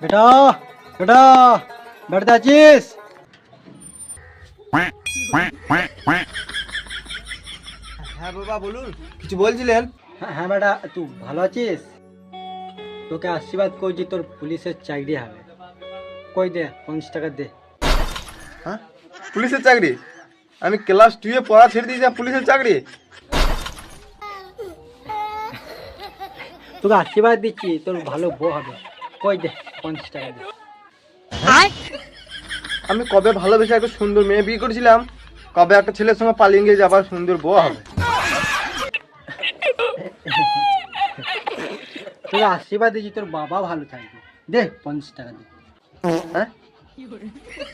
বেটা বেটা বেড়াতে আছিস? হ্যাঁ বাবা বলুন কিছু বলছিলেন? হ্যাঁ হ্যাঁ বেটা তুই ভালো আছিস? তোকে আশীর্বাদ করছি তোর পুলিশের চাকরি হবে। কই দে পঞ্চাশ টাকা দে। হ্যাঁ? পুলিশের চাকরি? আমি ক্লাস টুয়ে পড়া ছেড়ে দিয়েছি পুলিশের চাকরি? তোকে আশীর্বাদ দিচ্ছি তোর ভালো বউ হবে। কই দে পঞ্চাশ টাকা দে। আমি কবে ভালোবেসে একটা সুন্দর মেয়ে বিয়ে করেছিলাম কবে একটা ছেলের সঙ্গে পালিয়ে গিয়ে আবার সুন্দর বউ হবে। তোকে আশীর্বাদ দিচ্ছি তোর বাবা ভালো থাকবে। দে পঞ্চাশ টাকা দে। হ্যাঁ?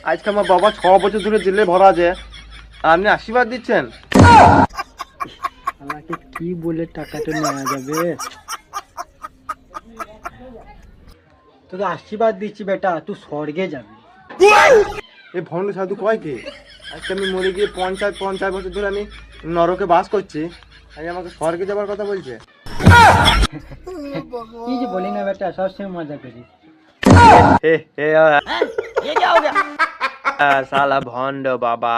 আজকে আমার বাবা ছ বছর ধরে জেলে ভরা আছে আপনি আশীর্বাদ দিচ্ছেন? আমাকে কি বলে টাকাটা নেওয়া যাবে? তোকে আশীর্বাদ দিচ্ছি বেটা তুই স্বর্গে যাবি। এই ভণ্ড সাধু কয় কি? আজকে আমি মরে গিয়ে পঞ্চাশ পঞ্চাশ বছর ধরে আমি নরকে বাস করছি। আজ আমাকে স্বর্গে যাবার কথা বলছে। কি যে বলি না বেটা সবসময় মজা হে সালা ভণ্ড বাবা।